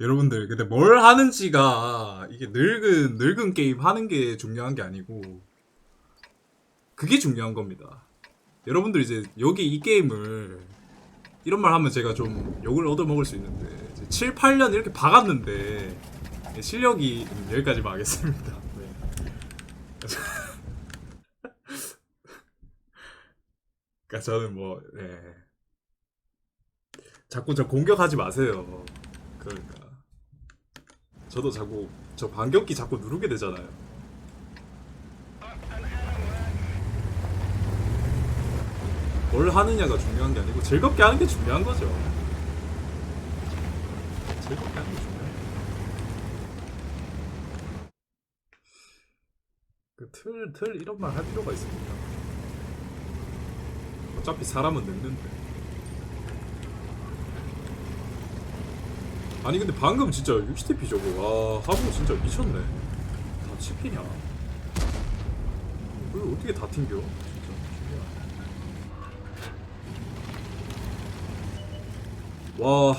여러분들 근데 뭘 하는지가 이게 늙은 늙은 게임 하는 게 중요한 게 아니고 그게 중요한 겁니다. 여러분들 이제 여기 이 게임을 이런 말 하면 제가 좀 욕을 얻어먹을 수 있는데 이제 7, 8년 이렇게 박았는데 실력이 음, 여기까지만 하겠습니다. 네. 그러니까 저는 뭐 네. 자꾸 저 공격하지 마세요. 그러니까 저도 자꾸 저 반격기 자꾸 누르게 되잖아요. 뭘 하느냐가 중요한 게 아니고 즐겁게 하는 게 중요한 거죠. 즐겁게 하는 게 중요해요. 그 틀, 틀 이런 말 할 필요가 있습니까? 어차피 사람은 늙는데. 아니 근데 방금 진짜 60TP 저거 와 하부 진짜 미쳤네. 다 치피냐? 이걸 어떻게 다 튕겨? 진짜 신기하네. 와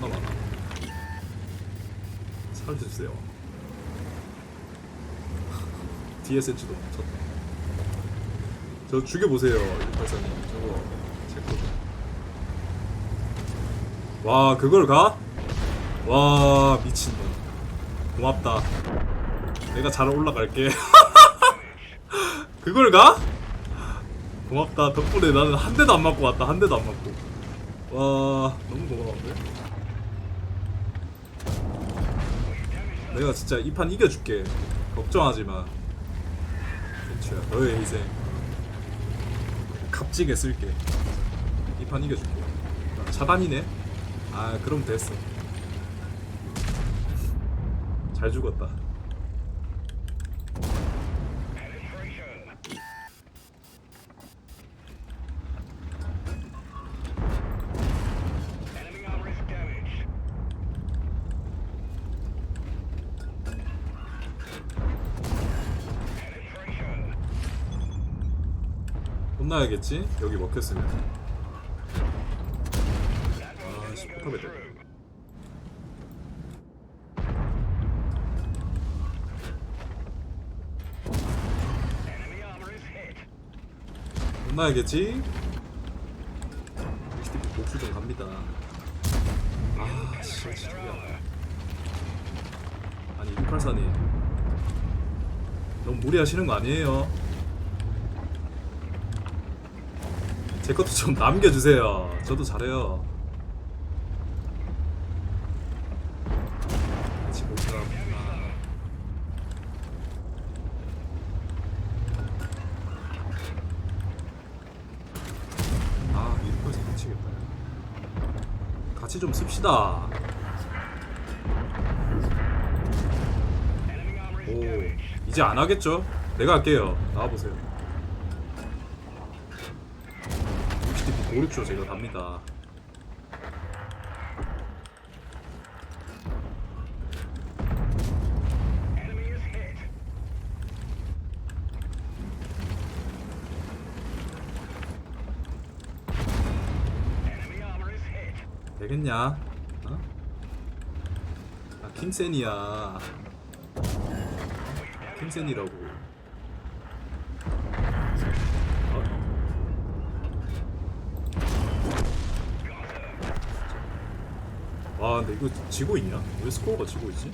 겁나 많아. 살려주세요. DSH도 쳤다. 저 죽여보세요, 일발사님. 저거 제 거죠. 와, 그걸 가? 와, 미친놈. 고맙다. 내가 잘 올라갈게. 그걸 가? 고맙다. 덕분에 나는 한 대도 안 맞고 왔다. 한 대도 안 맞고. 와, 너무 고마운데? 내가 진짜 이 판 이겨줄게. 걱정하지 마. 괜찮아. 너의 희생. 값지게 쓸게. 이 판 이겨줄게. 아, 차단이네? 아, 그럼 됐어. 잘 죽었다. 혼나야겠지? 여기 먹혔으면. 아씨, 포탑에 돼. Enemy 혼나야겠지? HTP 복수 좀 갑니다. 아, 씨, 진짜. 아니, 684님. 너무 무리하시는 거 아니에요? 제 것도 좀 남겨주세요. 저도 잘해요. 같이 볼까? 아, 이렇게서 미치겠다. 같이 좀 씁시다. 오. 이제 안 하겠죠? 내가 할게요. 나와보세요. 60dp 5, 6초 제가 갑니다. 되겠냐? 어? 아, 킹센이야. 킹센이라고. 어? 와, 근데 이거 지고 있냐? 왜 스코어가 지고 있지?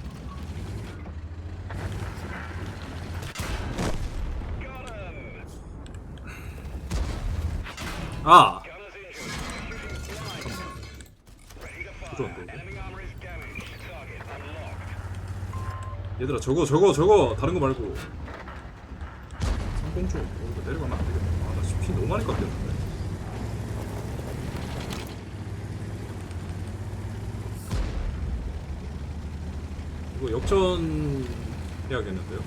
아! 좋은데. 얘들아 저거 저거 저거! 다른 거 말고. 성공 좀 어, 이거 내려가면 안 되겠다 아나 피 너무 많이 깎였는데. 이거 역전 해야겠는데요?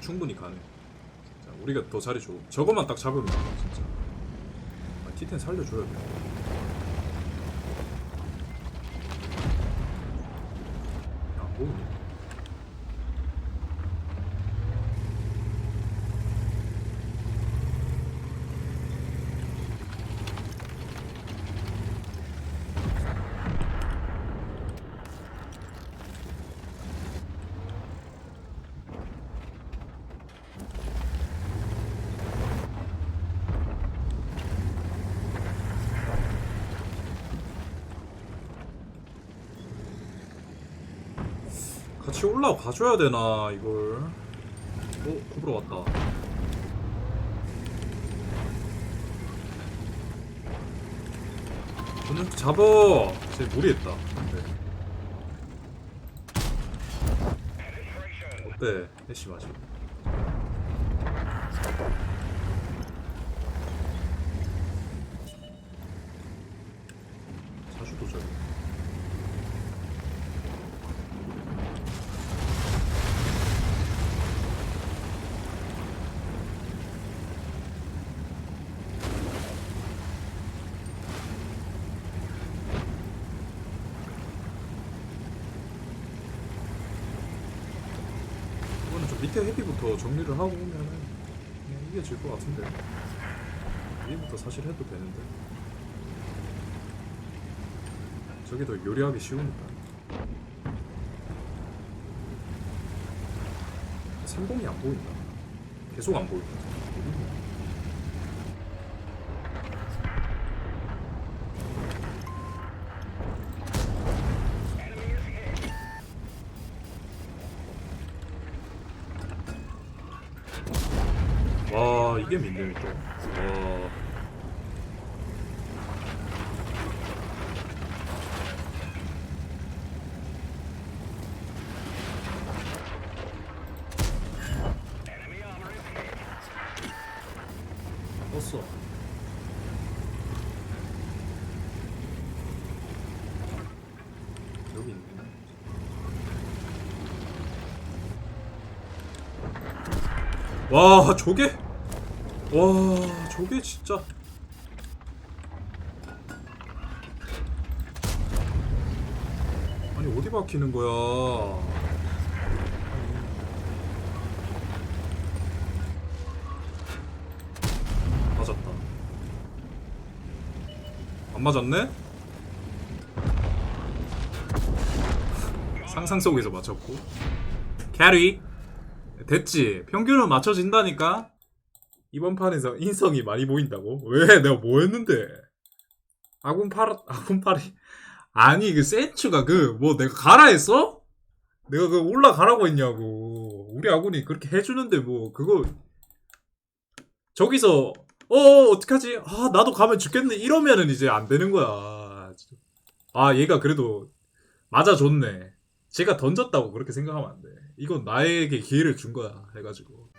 충분히 가능 자, 우리가 더 잘해줘. 저것만 딱 잡으면 진짜. 아, T10 살려줘야 돼 야, 뭐 같이 올라가 줘야 되나 이걸. 어? 구부러 왔다. 오늘 잡어 쟤 무리했다. 네. 어때? 애쉬 맞이 사주 도전 이거는 좀 밑에 헤비부터 정리를 하고 오면은 그냥 이겨질 것 같은데. 위부터 사실 해도 되는데. 저게 더 요리하기 쉬우니까. 성공이 안 보인다. 계속 안 보인다 와 이게 민dem이 또 있네 와 저게 와 저게 진짜. 아니 어디 박히는 거야? 맞았다. 안 맞았네? 상상 속에서 맞췄고. 캐리. 됐지. 평균은 맞춰진다니까 이번 판에서 인성이 많이 보인다고? 왜? 내가 뭐 했는데? 아군 팔, 아군 팔이. 아니, 그 센츄가 그, 뭐 내가 가라 했어? 내가 그 올라가라고 했냐고. 우리 아군이 그렇게 해주는데 뭐, 그거. 저기서, 어, 어떡하지? 아, 나도 가면 죽겠네. 이러면은 이제 안 되는 거야. 아, 얘가 그래도 맞아줬네. 제가 던졌다고 그렇게 생각하면 안 돼. 이건 나에게 기회를 준 거야. 해가지고.